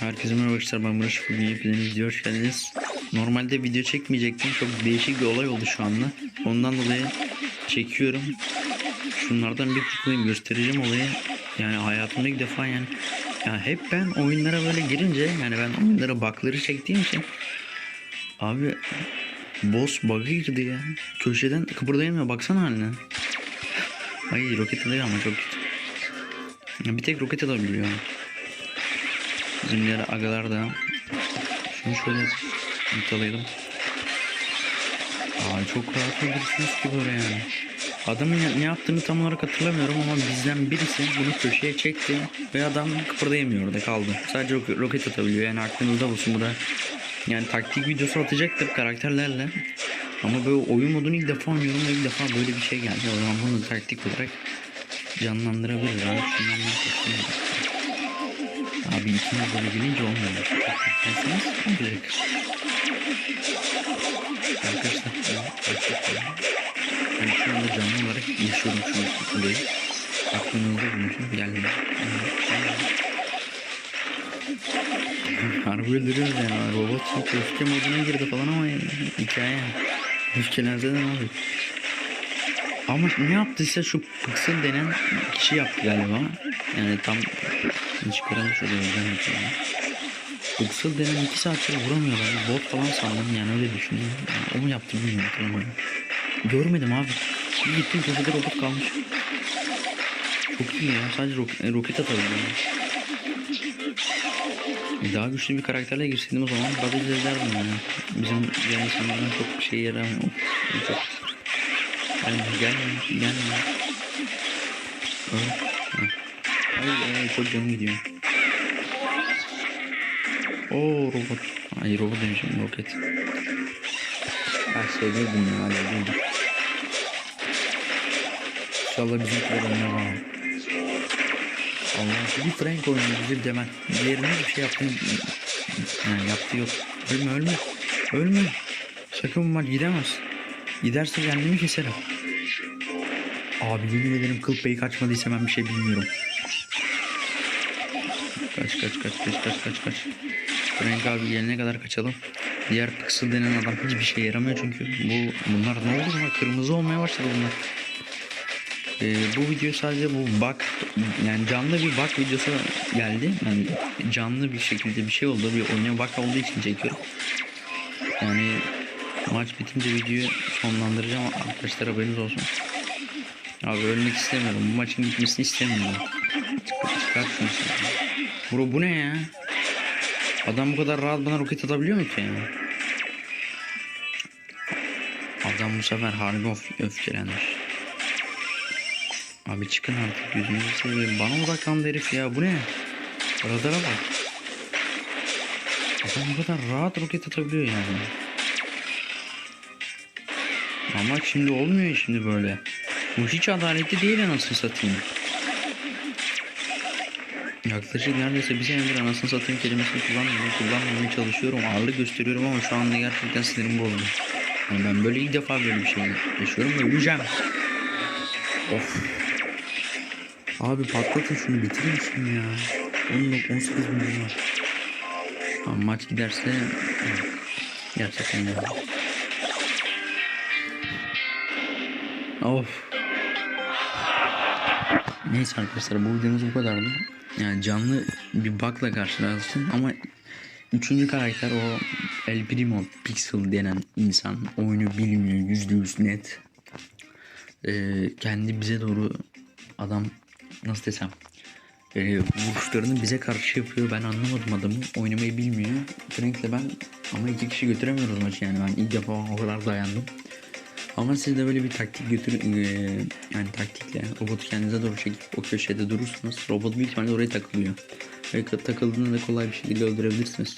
Herkese merhaba arkadaşlar ben Barış bugün hepiniz video hoş geldiniz. Normalde video çekmeyecektim çok değişik bir olay oldu şu anda. Ondan dolayı çekiyorum. Şunlardan bir kutlayayım göstereceğim olayı. Yani hayatımda ilk defa yani ya hep ben oyunlara böyle girince yani ben oyunlara bakları çektiğim için abi boss bug'a girdi ya. Köşeden kıpırdayamıyor baksana haline. Ay roket alıyor ama çok kötü. Bir tek roket alabiliyor. Bizim diğer agalar da şunu şöyle yutalayalım. Aa, çok rahat öldürürsünüz ki böyle yani. Adamın ne yaptığını tam olarak hatırlamıyorum ama bizden birisi bunu köşeye çekti ve adam kıpırdayamıyor orada kaldı. Sadece ro- roket atabiliyor yani aklınızda bulsun bu da. Yani taktik videosu atacaktım karakterlerle. Ama böyle oyun modunu ilk defa oynuyorum ve ilk defa böyle bir şey geldi. O zaman bunu taktik olarak canlandırabilir abi. Şundan ben Abi ikimiz böyle gelince olmuyor. Derseniz olacak. Arkadaşlar ya. Ben şu anda canlı olarak yaşıyorum şu olayı. Aklınızda bulunsun. Geldim. Harbi öldürüyoruz yani. Robot çünkü öfke moduna girdi falan ama yani, hikaye. Öfkelense de ne olur? Ama ne yaptıysa şu Pixel denen kişi yaptı galiba. Yani tam çıkaralım şöyle özel yapalım. Pixel denen iki saattir vuramıyorlar. Bot falan sandım yani öyle düşündüm. Yani o mu yaptı bilmiyorum hatırlamıyorum. Görmedim abi. Bir gittim köşede robot kalmış. Çok iyi ya. Sadece ro- roket atabiliyor. E, Daha güçlü bir karakterle girseydim o zaman Battle ederdim yani. Bizim diğer insanlardan çok şey yaramıyor. Çok Gelme, gelme, gelme. Öyle. Ay, ay, çok canım gidiyor. Oo robot. Ay robot demişim roket. Her şey dedim ya dedim. İnşallah bizimkiler oynar bana. Allah bir Frank oynuyor bizi demen. Diğerine bir şey yaptığını yani yaptı yok. Ölme ölme. Ölme. Sakın maç gidemez. Giderse kendimi keserim. Abi yemin ederim kıl payı kaçmadıysa ben bir şey bilmiyorum. Kaç kaç kaç kaç kaç kaç kaç. Frank abi gelene kadar kaçalım. Diğer Pixel denen adam hiçbir şey yaramıyor çünkü bu bunlar ne oldu bunlar kırmızı olmaya başladı bunlar. Ee, bu video sadece bu bug yani canlı bir bug videosu geldi. Yani canlı bir şekilde bir şey oldu. Bir oyuna bug olduğu için çekiyorum. Yani maç bitince videoyu sonlandıracağım arkadaşlar haberiniz olsun. Abi ölmek istemiyorum. Bu maçın gitmesini istemiyorum. Çık- Çıkart şunu. Bro bu ne ya? Adam bu kadar rahat bana roket atabiliyor mu ki? Adam bu sefer harbi öf öfkelenmiş. Abi çıkın artık yüzünüzü seveyim. Bana odaklandı herif ya. Bu ne? Radara bak. Adam bu kadar rahat roket atabiliyor yani. Ama şimdi olmuyor şimdi böyle. Bu hiç adaletli değil anasını satayım. Yaklaşık neredeyse bir senedir anasını satayım kelimesini kullanmıyorum. Kullanmamaya çalışıyorum. Ağırlık gösteriyorum ama şu anda gerçekten sinirim bozuldu. Yani ben böyle ilk defa böyle bir şey yaşıyorum ve öleceğim. Of. Abi patlatın şunu bitirir misin ya? 10, 18 milyon var. Ama maç giderse gerçekten de. Of. Neyse arkadaşlar bu videomuz bu kadardı. Yani canlı bir bug'la karşılaştım ama üçüncü karakter o El Primo Pixel denen insan oyunu bilmiyor yüzde yüz net. Ee, kendi bize doğru adam nasıl desem e, vuruşlarını bize karşı yapıyor. Ben anlamadım adamı. Oynamayı bilmiyor. Frank'le ben ama iki kişi götüremiyoruz maçı yani. Ben ilk defa o kadar dayandım. Ama siz de böyle bir taktik götür e, yani taktikle robotu kendinize doğru çekip o köşede durursunuz. Robot büyük ihtimalle oraya takılıyor. Ve takıldığında da kolay bir şekilde öldürebilirsiniz.